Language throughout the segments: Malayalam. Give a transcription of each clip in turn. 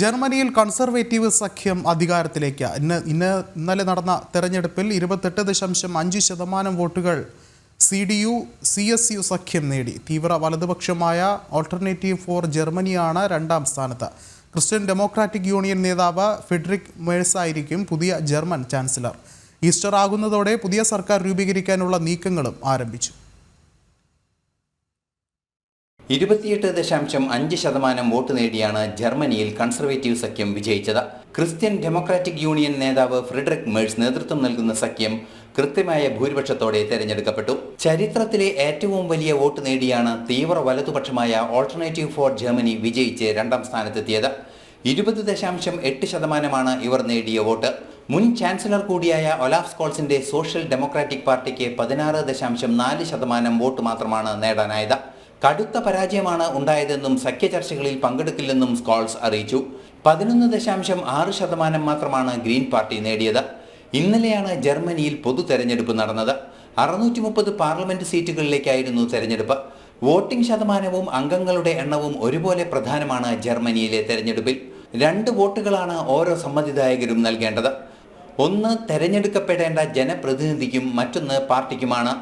ജർമ്മനിയിൽ കൺസർവേറ്റീവ് സഖ്യം അധികാരത്തിലേക്ക്. ഇന്ന് ഇന്ന് ഇന്നലെ നടന്ന തെരഞ്ഞെടുപ്പിൽ ഇരുപത്തെട്ട് ദശാംശം അഞ്ച് ശതമാനം വോട്ടുകൾ C D U C S U സഖ്യം നേടി. തീവ്ര വലതുപക്ഷമായ ഓൾട്ടർനേറ്റീവ് ഫോർ ജർമ്മനിയാണ് രണ്ടാം സ്ഥാനത്ത്. ക്രിസ്ത്യൻ ഡെമോക്രാറ്റിക് യൂണിയൻ നേതാവ് ഫെഡറിക് മേഴ്സ് ആയിരിക്കും പുതിയ ജർമ്മൻ ചാൻസലർ. ഈസ്റ്റർ ആകുന്നതോടെ പുതിയ സർക്കാർ രൂപീകരിക്കാനുള്ള നീക്കങ്ങളും ആരംഭിച്ചു. ഇരുപത്തിയെട്ട് ദശാംശം അഞ്ച് ശതമാനം വോട്ട് നേടിയാണ് ജർമ്മനിയിൽ കൺസർവേറ്റീവ് സഖ്യം വിജയിച്ചത്. ക്രിസ്ത്യൻ ഡെമോക്രാറ്റിക് യൂണിയൻ നേതാവ് ഫ്രെഡറിക് മേഴ്സ് നേതൃത്വം നൽകുന്ന സഖ്യം കൃത്യമായ ഭൂരിപക്ഷത്തോടെ തെരഞ്ഞെടുക്കപ്പെട്ടു. ചരിത്രത്തിലെ ഏറ്റവും വലിയ വോട്ട് നേടിയാണ് തീവ്ര വലതുപക്ഷമായ ഓൾട്ടർനേറ്റീവ് ഫോർ ജർമ്മനി വിജയിച്ച് രണ്ടാം സ്ഥാനത്തെത്തിയത്. ഇരുപത് ദശാംശം എട്ട് ശതമാനമാണ് ഇവർ നേടിയ വോട്ട്. മുൻ ചാൻസലർ കൂടിയായ ഒലാഫ് സ്കോൾസിന്റെ സോഷ്യൽ ഡെമോക്രാറ്റിക് പാർട്ടിക്ക് പതിനാറ് ദശാംശം നാല് ശതമാനം വോട്ട് മാത്രമാണ് നേടാനായത്. കടുത്ത പരാജയമാണ് ഉണ്ടായതെന്നും സഖ്യ ചർച്ചകളിൽ പങ്കെടുക്കില്ലെന്നും സ്കോൾസ് അറിയിച്ചു. പതിനൊന്ന് ദശാംശം ആറ് ശതമാനം മാത്രമാണ് ഗ്രീൻ പാർട്ടി നേടിയത്. ഇന്നലെയാണ് ജർമ്മനിയിൽ പൊതു തെരഞ്ഞെടുപ്പ് നടന്നത്. അറുന്നൂറ്റി മുപ്പത് പാർലമെന്റ് സീറ്റുകളിലേക്കായിരുന്നു തെരഞ്ഞെടുപ്പ്. വോട്ടിംഗ് ശതമാനവും അംഗങ്ങളുടെ എണ്ണവും ഒരുപോലെ പ്രധാനമാണ് ജർമ്മനിയിലെ തെരഞ്ഞെടുപ്പിൽ. രണ്ട് വോട്ടുകളാണ് ഓരോ സമ്മതിദായകരും നൽകേണ്ടത്. ഒന്ന് തെരഞ്ഞെടുക്കപ്പെടേണ്ട ജനപ്രതിനിധിക്കും മറ്റൊന്ന് പാർട്ടിക്കുമാണ്.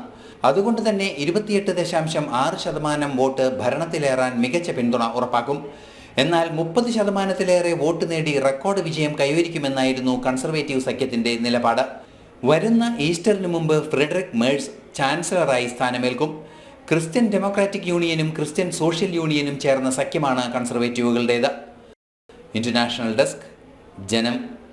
അതുകൊണ്ട് തന്നെ ഇരുപത്തിയെട്ട് ദശാംശം ആറ് ശതമാനം വോട്ട് ഭരണത്തിലേറാൻ മികച്ച പിന്തുണ ഉറപ്പാക്കും. എന്നാൽ മുപ്പത് ശതമാനത്തിലേറെ വോട്ട് നേടി റെക്കോർഡ് വിജയം കൈവരിക്കുമെന്നായിരുന്നു കൺസർവേറ്റീവ് സഖ്യത്തിന്റെ നിലപാട്. വരുന്ന ഈസ്റ്ററിന് മുമ്പ് ഫ്രെഡറിക് മേഴ്സ് ചാൻസലറായി സ്ഥാനമേൽക്കും. ക്രിസ്ത്യൻ ഡെമോക്രാറ്റിക് യൂണിയനും ക്രിസ്ത്യൻ സോഷ്യൽ യൂണിയനും ചേർന്ന സഖ്യമാണ് കൺസർവേറ്റീവുകളുടേത്. ഇന്റർനാഷണൽ ഡെസ്ക് ജനം